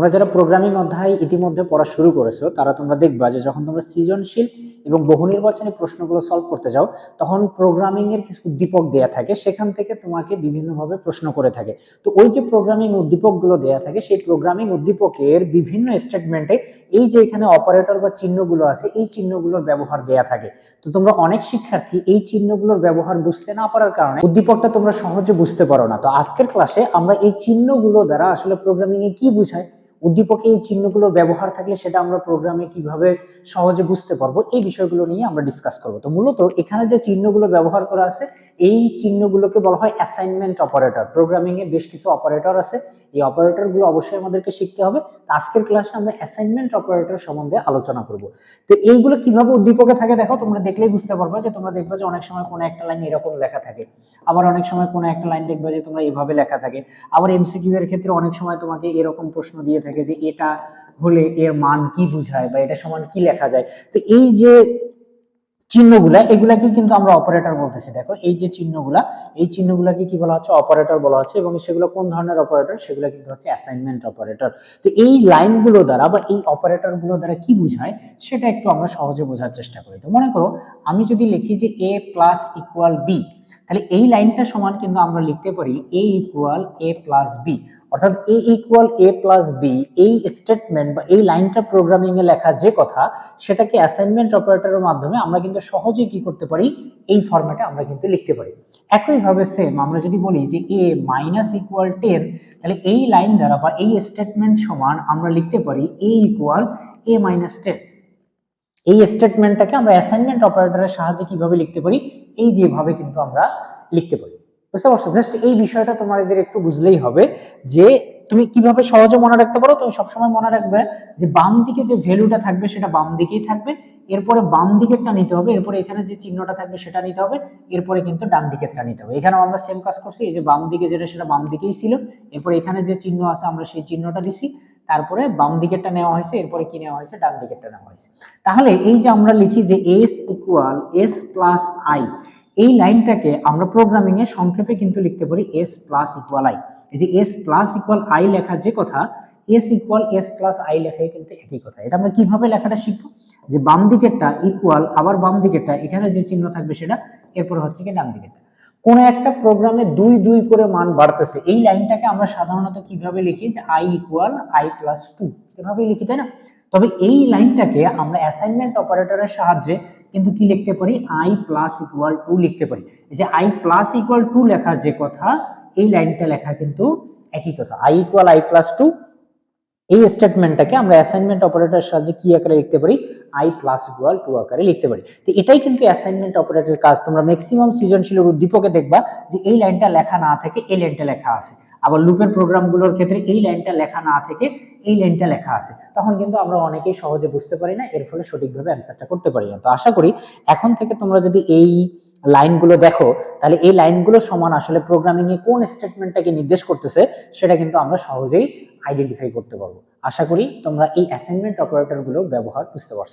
তোমরা যারা প্রোগ্রামিং অধ্যায় ইতিমধ্যে পড়া শুরু করেছ, তারা তোমরা দেখবা যে যখন তোমরা সৃজনশীল এবং বহু নির্বাচনী প্রশ্নগুলো সলভ করতে যাও, তখন প্রোগ্রামিং এর কিছু উদ্দীপক দেয়া থাকে, সেখান থেকে তোমাকে বিভিন্নভাবে প্রশ্ন করে থাকে। তো ওই যে প্রোগ্রামিং উদ্দীপকগুলো দেয়া থাকে, সেই প্রোগ্রামিং উদ্দীপকের বিভিন্ন স্টেটমেন্টে এই যে এখানে অপারেটর বা চিহ্নগুলো আছে, এই চিহ্নগুলোর ব্যবহার দেয়া থাকে। তো তোমরা অনেক শিক্ষার্থী এই চিহ্নগুলোর ব্যবহার বুঝতে না পারার কারণে উদ্দীপকটা তোমরা সহজে বুঝতে পারো না। তো আজকের ক্লাসে আমরা এই চিহ্নগুলো দ্বারা আসলে প্রোগ্রামিং এ কি বুঝায়? উদ্দীপকে এই চিহ্নগুলোর ব্যবহার থাকলে সেটা আমরা প্রোগ্রামে কীভাবে সহজে বুঝতে পারব, এই বিষয়গুলো নিয়ে আমরা ডিসকাস করব। তো মূলত এখানে যে চিহ্নগুলো ব্যবহার করা আছে, এই চিহ্নগুলোকে বলা হয় অ্যাসাইনমেন্ট অপারেটর প্রোগ্রামিং এ বেশ কিছু অপারেটর আছে। এই অপারেটরগুলো অবশ্যই আমাদেরকে শিখতে হবে। তো আজকের ক্লাসে আমরা অ্যাসাইনমেন্ট অপারেটর সম্বন্ধে আলোচনা করব। তো এইগুলো কীভাবে উদ্দীপকে থাকে দেখো, তোমরা দেখলেই বুঝতে পারবে যে তোমরা দেখবে যে অনেক সময় কোনো একটা লাইন এরকম লেখা থাকে। আবার অনেক সময় কোনো একটা লাইন দেখবে যে তোমরা এভাবে লেখা থাকে। আবার এমসিকিউ এর ক্ষেত্রে অনেক সময় তোমাকে এরকম প্রশ্ন দিয়ে থাকে। যে এটা হলে এর মান কি বোঝায় বা এটা সমান কি লেখা যায়। তো এই যে চিহ্নগুলা, এগুলাকে কিন্তু আমরা অপারেটর বলতেছি। দেখো, এই যে চিহ্নগুলা, এই চিহ্নগুলাকে কি বলা হচ্ছে? অপারেটর বলা হচ্ছে এবং সেগুলো কোন ধরনের অপারেটর সেগুলো কিন্তু হচ্ছে অ্যাসাইনমেন্ট অপারেটর তো এই লাইনগুলো দ্বারা বা এই অপারেটরগুলো দ্বারা কি বোঝায়? সেটা একটু আমরা সহজে বোঝার চেষ্টা করি। তো মনে করো, আমি যদি লিখি যে এ প্লাস ইকুয়াল বি তাহলে এই লাইনটা সমান কিন্তু আমরা লিখতে পারি A equal A plus B অর্থাৎ A equal A plus B এই স্টেটমেন্ট বা এই লাইনটা প্রোগ্রামিং এ লেখা যে কথা, সেটাকে অ্যাসাইনমেন্ট অপারেটরের মাধ্যমে আমরা কিন্তু সহজেই কি করতে পারি? এই ফরম্যাটে আমরা কিন্তু লিখতে পারি। একইভাবে সেম আমরা যদি বলি যে এ মাইনাস ইকুয়াল টেন তাহলে এই লাইন দ্বারা বা এই স্টেটমেন্ট সমান আমরা লিখতে পারি A equal A minus ten এই স্টেটমেন্টটাকে আমরা অ্যাসাইনমেন্ট অপারেটরের সাহায্যে কীভাবে লিখতে পারি, এই যেভাবে কিন্তু আমরা লিখতে পারি। বুঝতে পারছ? জাস্ট এই বিষয়টা তোমাদের একটু বুঝলেই হবে যে তুমি কীভাবে সহজে মনে রাখতে পারো। তুমি সবসময় মনে রাখবে যে বাম দিকে যে ভ্যালুটা থাকবে সেটা বাম দিকেই থাকবে, এরপরে বাম দিকেরটা নিতে হবে, এরপরে এখানে যে চিহ্নটা থাকবে সেটা নিতে হবে, এরপরে কিন্তু ডান দিকেরটা নিতে হবে। এখানেও আমরা সেম কাজ করছি, এই যে বাম দিকে যেটা সেটা বাম দিকেই ছিল, এরপরে এখানে যে চিহ্ন আছে আমরা সেই চিহ্নটা দিছি তারপরে বাম দিকেরটা নেওয়া হয়েছে, এরপরে কি নেওয়া হয়েছে? ডান দিকেরটা নেওয়া হয়েছে। তাহলে এই যে আমরা লিখি যে S equal S plus I এই লাইনটাকে আমরা প্রোগ্রামিং এ সংক্ষেপে কিন্তু লিখতে পারি এস প্লাস ইকুয়াল আই এই যে এস প্লাস ইকুয়াল আই লেখার যে কথা S equal S plus I লেখাই কিন্তু একই কথা। এটা আমরা কীভাবে লেখাটা শিখব? যে বাম দিকেরটা ইকুয়াল আবার বাম দিকেরটা, এখানে যে চিহ্ন থাকবে সেটা, এরপর হচ্ছে কি ডান দিকেরটা। কোন একটা প্রোগ্রামে দুই দুই করে মান বাড়তেছে। এই লাইনটাকে আমরা সাধারণত কীভাবে লিখি? যে I equal I plus two এভাবেই লিখি, তাই না? তবে এই লাইনটাকে আমরা অ্যাসাইনমেন্ট অপারেটরের সাহায্যে কিন্তু কি লিখতে পারি? আই প্লাস ইকুয়াল টু লিখতে পারি। এই যে আই প্লাস ইকুয়াল টু লেখার যে কথা, এই লাইনটা লেখা কিন্তু একই কথা। I equal I plus two এই স্টেটমেন্টটাকে আমরা অ্যাসাইনমেন্ট অপারেটরের সাহায্যে কি আকারে লিখতে পারি? আই প্লাস ইকুয়াল টু আকারে লিখতে পারি। তো এটাই কিন্তু অ্যাসাইনমেন্ট অপারেটরের কাজ। তোমরা ম্যাক্সিমাম সৃজনশীলের উদ্দীপকে দেখবা যে এই লাইনটা লেখা না থেকে এই লাইনটা লেখা আছে। আবার লুপের প্রোগ্রামগুলোর ক্ষেত্রে এই লাইনটা লেখা না থেকে এই লাইনটা লেখা আছে। তখন কিন্তু আমরা অনেকেই সহজে বুঝতে পারি না, এর ফলে সঠিকভাবে অ্যান্সারটা করতে পারি না। তো আশা করি এখন থেকে তোমরা যদি এই লাইনগুলো দেখো, তাহলে এই লাইনগুলো সমান আসলে প্রোগ্রামিং এ কোন স্টেটমেন্টটাকে নির্দেশ করতেছে, সেটা কিন্তু আমরা সহজেই আইডেন্টিফাই করতে পারব। আশা করি তোমরা এই অ্যাসাইনমেন্ট অপারেটরগুলো ব্যবহার বুঝতে পারছ।